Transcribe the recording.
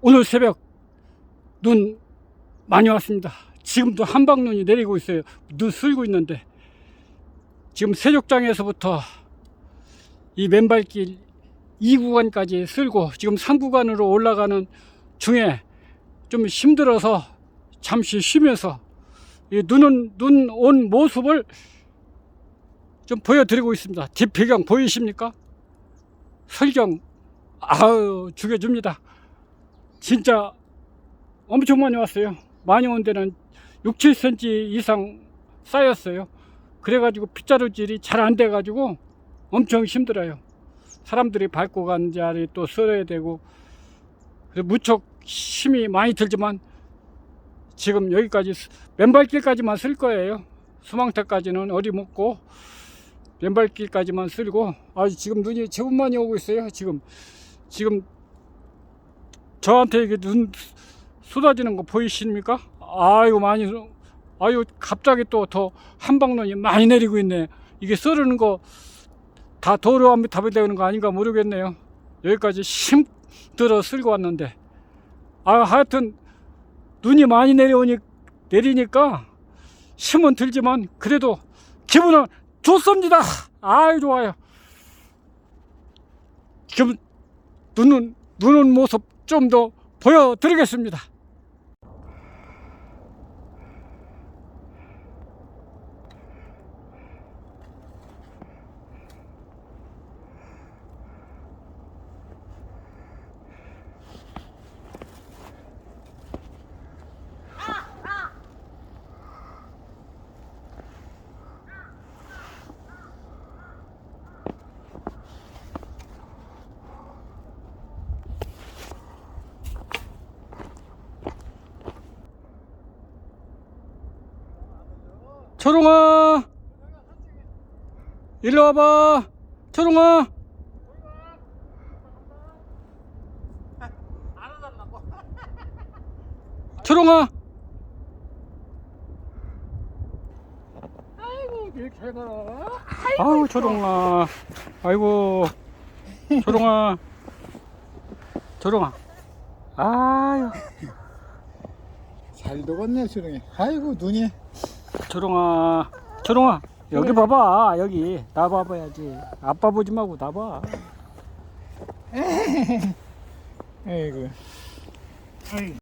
오늘 새벽 눈 많이 왔습니다. 지금도 한방눈이 내리고 있어요. 눈 쓸고 있는데 지금 세족장에서부터 이 맨발길 2구간까지 쓸고 지금 3구간으로 올라가는 중에 좀 힘들어서 잠시 쉬면서 이 눈은 눈 온 모습을 좀 보여드리고 있습니다. 뒷배경 보이십니까? 설경 아유 죽여줍니다. 진짜 엄청 많이 왔어요. 많이 온 데는 6, 7cm 이상 쌓였어요. 그래가지고 빗자루질이 잘 안 돼가지고 엄청 힘들어요. 사람들이 밟고 간 자리 또 쓸어야 되고 무척 힘이 많이 들지만 지금 여기까지 스- 맨발길까지만 쓸 거예요. 수망탑까지는 어림없고 맨발길까지만 쓸고 아 지금 눈이 제법 많이 오고 있어요. 지금 지금 저한테 이게 눈 쏟아지는 거 보이십니까? 아이고 많이 쏟- 아유 갑자기 또 더 한방눈이 많이 내리고 있네. 이게 썰르는 거 다 도로 한번 답이 되는 거 아닌가 모르겠네요. 여기까지 힘들어 쓸고 왔는데 아 하여튼 눈이 많이 내려오니 내리니까 힘은 들지만 그래도 기분은 좋습니다. 아유 좋아요. 지금 눈은 눈은 모습 좀 더 보여드리겠습니다. 초롱아, 일로 와봐. 초롱아. 초롱아. 아이고 이렇게 가라. 아우 초롱아. 아이고. 초롱아. 초롱아. 아유. 잘 녹았네 수령이. 아이고 눈이. 초롱아. 초롱아. 여기 봐봐. 여기. 나 봐봐야지. 아빠 보지 말고 나 봐. 아이고. 아이.